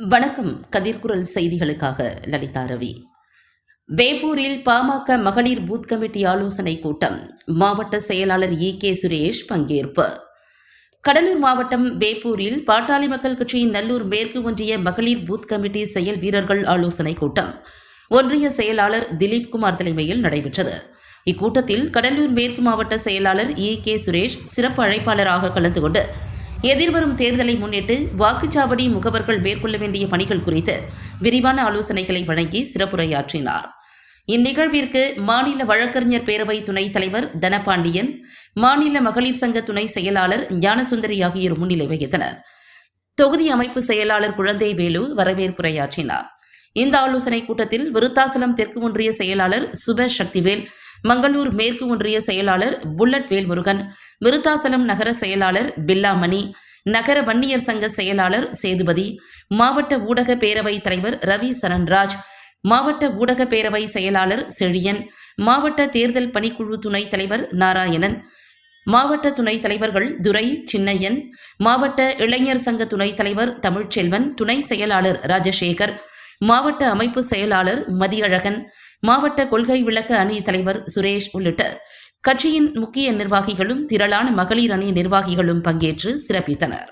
வணக்கம் கதிர்குரல் செய்திகளுக்காக லலிதா ரவி. வேப்பூரில் பாமக மகளிர் பூத் கமிட்டி ஆலோசனை கூட்டம். மாவட்ட செயலாளர் இ கே சுரேஷ் பங்கேற்பு. கடலூர் மாவட்டம் வேப்பூரில் பாட்டாளி மக்கள் கட்சியின் நல்லூர் மேற்கு ஒன்றிய மகளிர் பூத் கமிட்டி செயல் வீரர்கள் ஆலோசனை கூட்டம். ஒன்றிய செயலாளர் திலீப் குமார் தலைமையில் நடைபெற்றது. இக்கூட்டத்தில் கடலூர் மேற்கு மாவட்ட செயலாளர் இ கே சுரேஷ் சிறப்பு அழைப்பாளராக கலந்து கொண்டு எதிர்வரும் தேர்தலை முன்னிட்டு வாக்குச்சாவடி முகவர்கள் மேற்கொள்ள வேண்டிய பணிகள் குறித்து விரிவான ஆலோசனைகளை வழங்கி சிறப்புரையாற்றினார். இந்நிகழ்விற்கு மாநில வழக்கறிஞர் பேரவை துணைத் தலைவர் தனபாண்டியன் மாநில மகளிர் சங்க துணை செயலாளர் ஞானசுந்தரி ஆகியோர் முன்னிலை வகித்தனர். தொகுதி அமைப்பு செயலாளர் குழந்தை வேலு வரவேற்புரையாற்றினார். இந்த ஆலோசனைக் கூட்டத்தில் விருத்தாசலம் தெற்கு ஒன்றிய செயலாளர் சுப சக்திவேல் மங்களூர் மேற்கு ஒன்றிய செயலாளர் புல்லட் வேல்முருகன் விருத்தாசலம் நகர செயலாளர் பில்லாமணி நகர வன்னியர் சங்க செயலாளர் சேதுபதி மாவட்ட ஊடக பேரவை தலைவர் ரவி சரண்ராஜ் மாவட்ட ஊடக பேரவை செயலாளர் செழியன் மாவட்ட தேர்தல் பணிக்குழு துணைத் தலைவர் நாராயணன் மாவட்ட துணைத் தலைவர்கள் துரை சின்னையன் மாவட்ட இளைஞர் சங்க துணைத் தலைவர் தமிழ்ச்செல்வன் துணை செயலாளர் ராஜசேகர் மாவட்ட அமைப்பு செயலாளர் மதியழகன் மாவட்ட கொள்கை விளக்க அணி தலைவர் சுரேஷ் உள்ளிட்ட கட்சியின் முக்கிய நிர்வாகிகளும் திரளான மகளிர் அணி நிர்வாகிகளும் பங்கேற்று சிறப்பித்தனர்.